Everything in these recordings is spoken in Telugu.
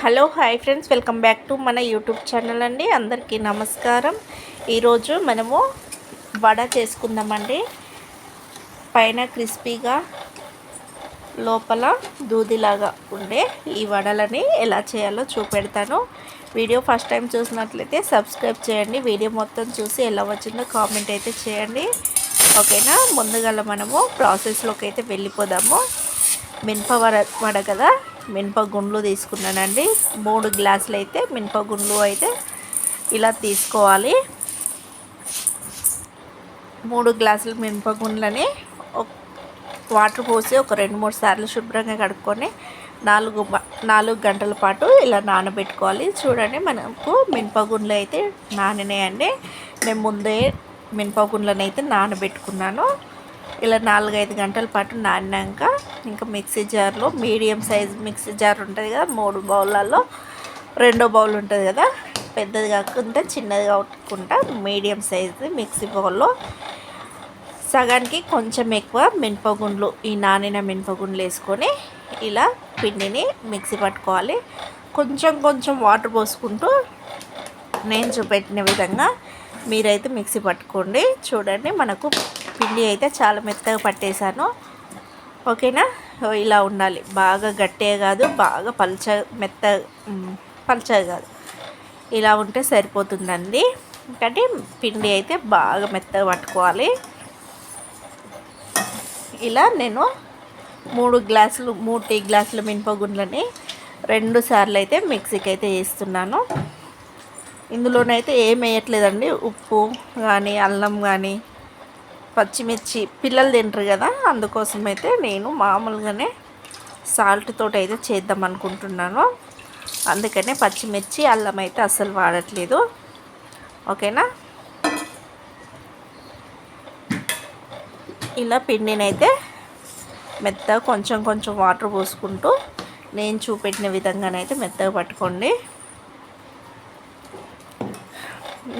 Hello hi friends. Welcome back to మన యూట్యూబ్ ఛానల్ అండి. అందరికీ నమస్కారం. ఈరోజు మనము వడ చేసుకుందామండి. పైన క్రిస్పీగా లోపల దూదిలాగా ఉండే ఈ వడలని ఎలా చేయాలో చూపెడతాను. వీడియో ఫస్ట్ టైం చూసినట్లయితే సబ్స్క్రైబ్ చేయండి. వీడియో మొత్తం చూసి ఎలా వచ్చిందో కామెంట్ అయితే చేయండి. ఓకేనా? ముందుగా మనము ప్రాసెస్లోకి అయితే వెళ్ళిపోదాము. మినప వడ వడ కదా? మినపగుండ్లు తీసుకున్నానండి. మూడు గ్లాసులు అయితే మినపగుండ్లు అయితే ఇలా తీసుకోవాలి. మూడు గ్లాసుల మినపగుండ్లని వాటర్ పోసి ఒక రెండు మూడు సార్లు శుభ్రంగా కడుక్కొని నాలుగు నాలుగు గంటల పాటు ఇలా నానబెట్టుకోవాలి. చూడండి మనకు మినపగుండ్లు అయితే నానినాయండి. నేను ముందే మినపగుండ్లను అయితే నానబెట్టుకున్నాను. ఇలా నాలుగైదు గంటల పాటు నానినాక ఇంకా మిక్సీ జార్లో మీడియం సైజ్ మిక్సీ జార్ ఉంటుంది కదా మూడు బౌళ్ళల్లో రెండో బౌల్ ఉంటుంది కదా పెద్దది కాకుండా చిన్నది కాకుండా మీడియం సైజ్ మిక్సీ బౌల్లో. సగానికి కొంచెం ఎక్కువ మినపగుండ్లు ఈ నానిన మినపగుండ్లు వేసుకొని ఇలా పిండిని మిక్సీ పట్టుకోవాలి. కొంచెం కొంచెం వాటర్ పోసుకుంటూ నేను చూపెట్టిన విధంగా మీరైతే మిక్సీ పట్టుకోండి. చూడండి మనకు పిండి అయితే చాలా మెత్తగా పట్టేశాను. ఓకేనా? ఇలా ఉండాలి. బాగా గట్టిగా కాదు బాగా పల్చ మెత్త పల్చగా కాదు. ఇలా ఉంటే సరిపోతుందండి. ఎందుకంటే పిండి అయితే బాగా మెత్తగా పట్టుకోవాలి. ఇలా నేను మూడు గ్లాసులు మూడు టీ గ్లాసులు మినపగుండ్లని రెండు సార్లు అయితే మిక్సీకి అయితే వేస్తున్నాను. ఇందులోనైతే ఏం వేయట్లేదండి. ఉప్పు కానీ అల్లం కానీ పచ్చిమిర్చి పిల్లలు తింటారు కదా అందుకోసం అయితే నేను మామూలుగానే సాల్ట్ తోటి అయితే చేద్దాం అనుకుంటున్నాను. అందుకనే పచ్చిమిర్చి అల్లం అయితే అస్సలు వాడట్లేదు. ఓకేనా? ఇలా పిండినైతే మెత్తగా కొంచెం కొంచెం వాటర్ పోసుకుంటూ నేను చూపెట్టిన విధంగానైతే మెత్తగా పట్టుకోండి.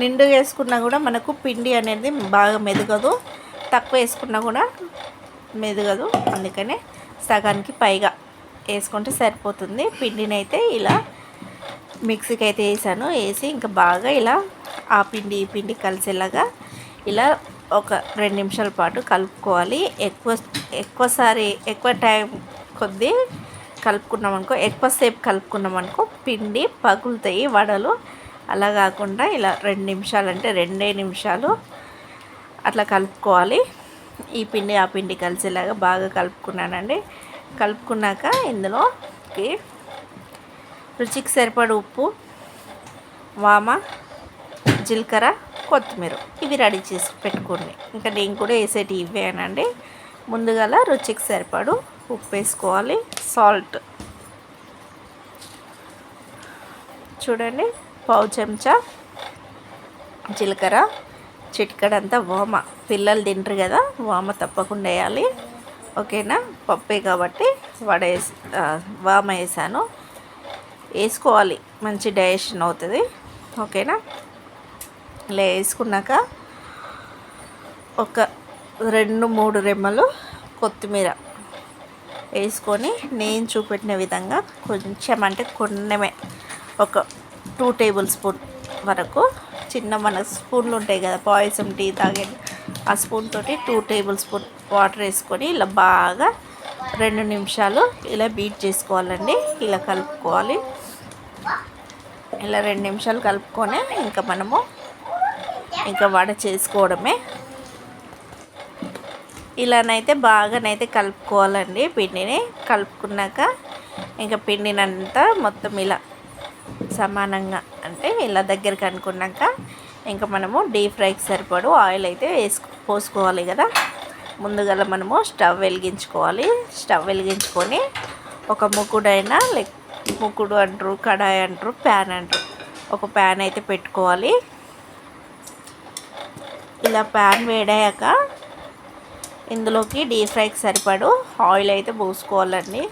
నిండు వేసుకున్నా కూడా మనకు పిండి అనేది బాగా మెదగదు. తక్కువ వేసుకున్నా కూడా మెదగదు. అందుకనే సగానికి పైగా వేసుకుంటే సరిపోతుంది. పిండిని అయితే ఇలా మిక్సీకి అయితే వేసాను. వేసి ఇంకా బాగా ఇలా ఆ పిండి ఈ పిండి కలిసేలాగా ఇలా ఒక రెండు నిమిషాల పాటు కలుపుకోవాలి. ఎక్కువ ఎక్కువసారి ఎక్కువ టైం కొద్దీ కలుపుకున్నాం అనుకో ఎక్కువసేపు కలుపుకున్నాం అనుకో పిండి పగులుతాయి వడలు. అలా కాకుండా ఇలా రెండు నిమిషాలు అంటే రెండే నిమిషాలు అట్లా కలుపుకోవాలి. ఈ పిండి ఆ పిండి కలిసేలాగా బాగా కలుపుకున్నానండి. కలుపుకున్నాక ఇందులోకి రుచికి సరిపడ ఉప్పు వామ జీలకర్ర కొత్తిమీర ఇవి రెడీ చేసి పెట్టుకోండి. ఇంకా నేను కూడా వేసేటి ఇవేనండి ముందుగా రుచికి సరిపడు ఉప్పు వేసుకోవాలి. సాల్ట్. చూడండి పావు చెంచా జీలకర్ర. చిటికడంతా వామ. పిల్లలు తింటారు కదా వామ తప్పకుండా వేయాలి. ఓకేనా? పప్పే కాబట్టి వడ వేసి వామ వేసాను. వేసుకోవాలి మంచి డైజెషన్ అవుతుంది. ఓకేనా? ఇలా వేసుకున్నాక ఒక రెండు మూడు రెమ్మలు కొత్తిమీర వేసుకొని నేను చూపెట్టిన విధంగా కొంచెం అంటే కొన్నమే ఒక టూ టేబుల్ స్పూన్ వరకు చిన్న మన స్పూన్లు ఉంటాయి కదా పాయసం టీ తాగే ఆ స్పూన్ తోటి టూ టేబుల్ స్పూన్ వాటర్ వేసుకొని ఇలా బాగా రెండు నిమిషాలు ఇలా బీట్ చేసుకోవాలండి. ఇలా కలుపుకోవాలి. ఇలా రెండు నిమిషాలు కలుపుకొని ఇంకా మనము ఇంకా వడ చేసుకోవడమే. ఇలానైతే బాగానైతే కలుపుకోవాలండి పిండిని. కలుపుకున్నాక ఇంకా పిండినంతా మొత్తం ఇలా సమానంగా అంటే ఇలా దగ్గరికి అనుకున్నాక ఇంకా మనము డీప్ ఫ్రైకి సరిపడు ఆయిల్ అయితే వేసుకు పోసుకోవాలి కదా. ముందుగా మనము స్టవ్ వెలిగించుకోవాలి. స్టవ్ వెలిగించుకొని ఒక ముక్కుడైనా లైక్ ముక్కుడు అంటారు కడాయి అంటారు ప్యాన్ అంటారు. ఒక ప్యాన్ అయితే పెట్టుకోవాలి. ఇలా ప్యాన్ వేడాక ఇందులోకి డీప్ ఫ్రైకి సరిపడు ఆయిల్ అయితే పోసుకోవాలండి.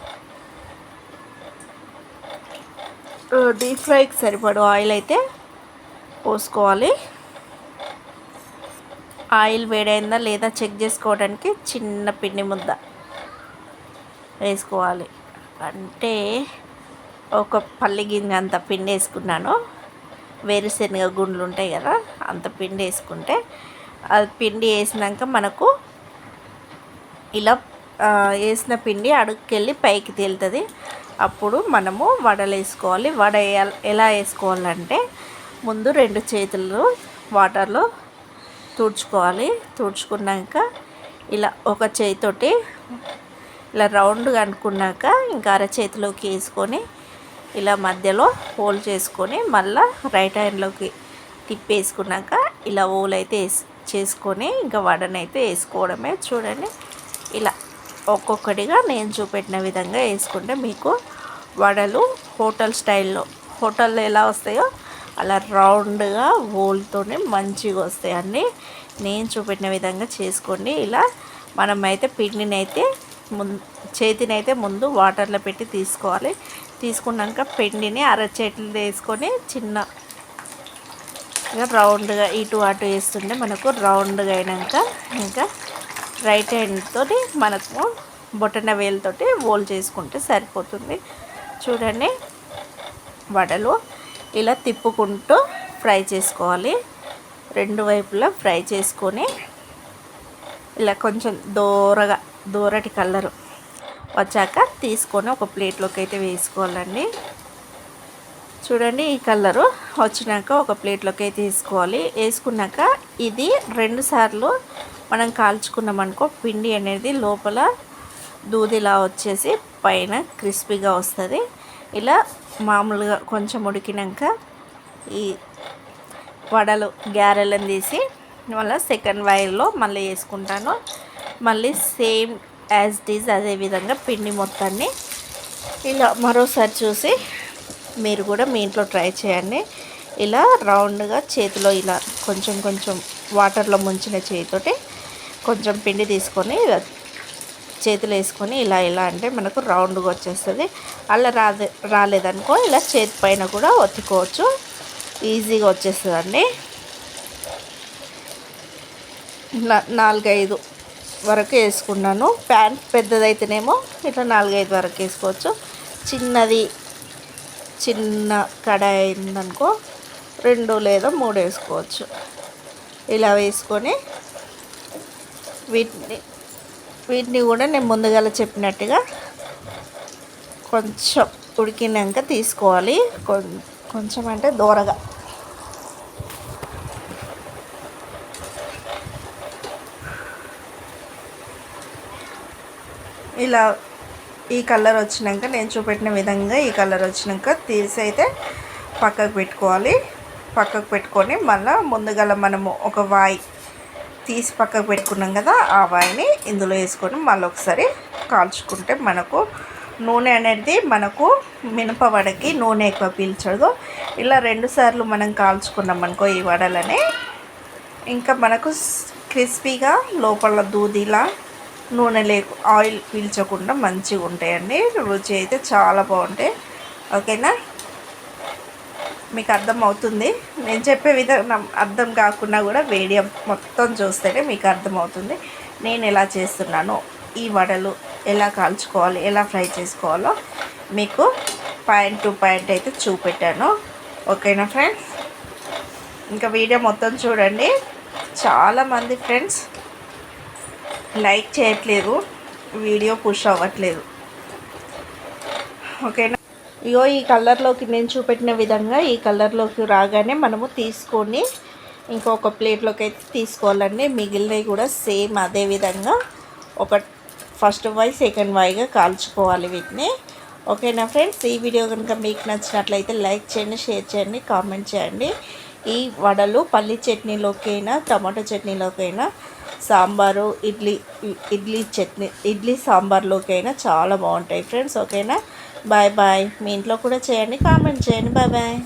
డీప్ ఫ్రైకి సరిపడు ఆయిల్ అయితే పోసుకోవాలి. ఆయిల్ వేడైందా లేదా చెక్ చేసుకోవడానికి చిన్న పిండి ముద్ద వేసుకోవాలి. అంటే ఒక పల్లి గింజ అంత పిండి వేసుకున్నాను. వేరుశనగ గుండ్లు ఉంటాయి కదా అంత పిండి వేసుకుంటే అది పిండి వేసినాక మనకు ఇలా వేసిన పిండి అడుగుకెళ్ళి పైకి తేలుతుంది. అప్పుడు మనము వడలు వేసుకోవాలి. వడ ఎలా వేసుకోవాలంటే ముందు రెండు చేతులు వాటర్లో తుడుచుకోవాలి. తుడుచుకున్నాక ఇలా ఒక చేతితోటి ఇలా రౌండ్గా అనుకున్నాక ఇంకా అరచేతిలోకి వేసుకొని ఇలా మధ్యలో హోల్ చేసుకొని మళ్ళీ రైట్ హ్యాండ్లోకి తిప్పేసుకున్నాక ఇలా హోల్ అయితే వేసి చేసుకొని ఇంకా వడనైతే వేసుకోవడమే. చూడండి ఇలా ఒక్కొక్కటిగా నేను చూపెట్టిన విధంగా వేసుకుంటే మీకు వడలు హోటల్ స్టైల్లో హోటల్లో ఎలా వస్తాయో అలా రౌండ్గా హోల్తోనే మంచిగా వస్తాయి అన్నీ. నేను చూపెట్టిన విధంగా చేసుకోండి. ఇలా మనమైతే పిండినైతే ముందు చేతినైతే ముందు వాటర్లో పెట్టి తీసుకోవాలి. తీసుకున్నాక పిండిని అరచేతులు వేసుకొని చిన్న రౌండ్గా ఇటు అటు వేస్తుంటే మనకు రౌండ్గా అయినాక ఇంకా రైట్ హ్యాండ్తో మనకు బొటన వేలుతోటి వోల్ చేసుకుంటే సరిపోతుంది. చూడండి. వడలు ఇలా తిప్పుకుంటూ ఫ్రై చేసుకోవాలి. రెండు వైపులా ఫ్రై చేసుకొని ఇలా కొంచెం దూరగా దూరటి కలరు వచ్చాక తీసుకొని ఒక ప్లేట్లోకి అయితే వేసుకోవాలండి. చూడండి ఈ కలరు వచ్చినాక ఒక ప్లేట్లోకి అయితే తీసుకోవాలి వేసుకున్నాక ఇది రెండు సార్లు మనం కాల్చుకున్నామనుకో పిండి అనేది లోపల దూదిలా వచ్చేసి పైన క్రిస్పీగా వస్తుంది. ఇలా మామూలుగా కొంచెం ఉడికినాక ఈ వడలు గ్యారెలను తీసి మళ్ళీ సెకండ్ వైర్లో మళ్ళీ వేసుకుంటాను. మళ్ళీ సేమ్ యాజ్ డీజ్ అదేవిధంగా పిండి మొత్తాన్ని ఇలా మరోసారి చూసి మీరు కూడా మీ ఇంట్లో ట్రై చేయండి. ఇలా రౌండ్గా చేతిలో ఇలా కొంచెం కొంచెం వాటర్లో ముంచిన చేతితోటి కొంచెం పిండి తీసుకొని ఇలా చేతులు వేసుకొని ఇలా ఇలా అంటే మనకు రౌండ్గా వచ్చేస్తుంది. అలా రాదే రాలేదనుకో ఇలా చేతి పైన కూడా ఒత్తుకోవచ్చు. ఈజీగా వచ్చేస్తుందండి. నాలుగైదు వరకు వేసుకున్నాను. ప్యాంట్ పెద్దదైతేనేమో ఇట్లా నాలుగైదు వరకు వేసుకోవచ్చు. చిన్నది చిన్న కడాయి అయిందనుకో రెండు లేదా మూడు వేసుకోవచ్చు. ఇలా వేసుకొని వీటిని వీటిని కూడా నేను ముందుగా చెప్పినట్టుగా కొంచెం ఉడికినాక తీసుకోవాలి. కొంచెం అంటే దూరగా. ఇలా ఈ కలర్ వచ్చినాక నేను చూపెట్టిన విధంగా ఈ కలర్ వచ్చినాక తీసి అయితే పక్కకు పెట్టుకోవాలి. పక్కకు పెట్టుకొని మళ్ళీ ముందుగల మనము ఒక వాయి తీసి పక్కకు పెట్టుకున్నాం కదా ఆ వాయిని ఇందులో వేసుకొని మళ్ళీ ఒకసారి కాల్చుకుంటే మనకు నూనె అనేది మనకు మినప వడకి నూనె ఎక్కువ పీల్చదు. ఇలా రెండు సార్లు మనం కాల్చుకున్నాం అనుకో ఈ వడలని. ఇంకా మనకు క్రిస్పీగా లోపల దూదిలా నూనె లేకు ఆయిల్ పీల్చకుండా మంచిగా ఉంటాయండి రుచి అయితే చాలా బాగుంటాయి. ఓకేనా? మీకు అర్థం అవుతుంది నేను చెప్పే విధానం అర్థం కాకుండా కూడా వీడియో మొత్తం చూస్తేనే మీకు అర్థమవుతుంది. నేను ఎలా చేస్తున్నాను ఈ వడలు ఎలా కాల్చుకోవాలి ఎలా ఫ్రై చేసుకోవాలో మీకు పాయింట్ టు పాయింట్ అయితే చూపెట్టాను. ఓకేనా ఫ్రెండ్స్? ఇంకా వీడియో మొత్తం చూడండి. చాలామంది ఫ్రెండ్స్ లైక్ చేయట్లేదు వీడియో పుష్ అవ్వట్లేదు. ఓకేనా? ఇగో ఈ కలర్లోకి నేను చూపెట్టిన విధంగా ఈ కలర్లోకి రాగానే మనము తీసుకొని ఇంకొక ప్లేట్లోకి అయితే తీసుకోవాలండి. మిగిలినవి కూడా సేమ్ అదే విధంగా ఒక ఫస్ట్ వై సెకండ్ వైగా కాల్చుకోవాలి వీటిని. ఓకేనా ఫ్రెండ్స్? ఈ వీడియో కనుక మీకు నచ్చినట్లయితే లైక్ చేయండి షేర్ చేయండి కామెంట్ చేయండి. ఈ వడలు పల్లి చట్నీలోకైనా టమాటో చట్నీలోకైనా సాంబారు ఇడ్లీ ఇడ్లీ చట్నీ ఇడ్లీ సాంబార్లోకైనా చాలా బాగుంటాయి ఫ్రెండ్స్. ఓకేనా? Bye bye. మీ ఇంట్లో కూడా చేయండి కామెంట్ చేయండి. Bye bye.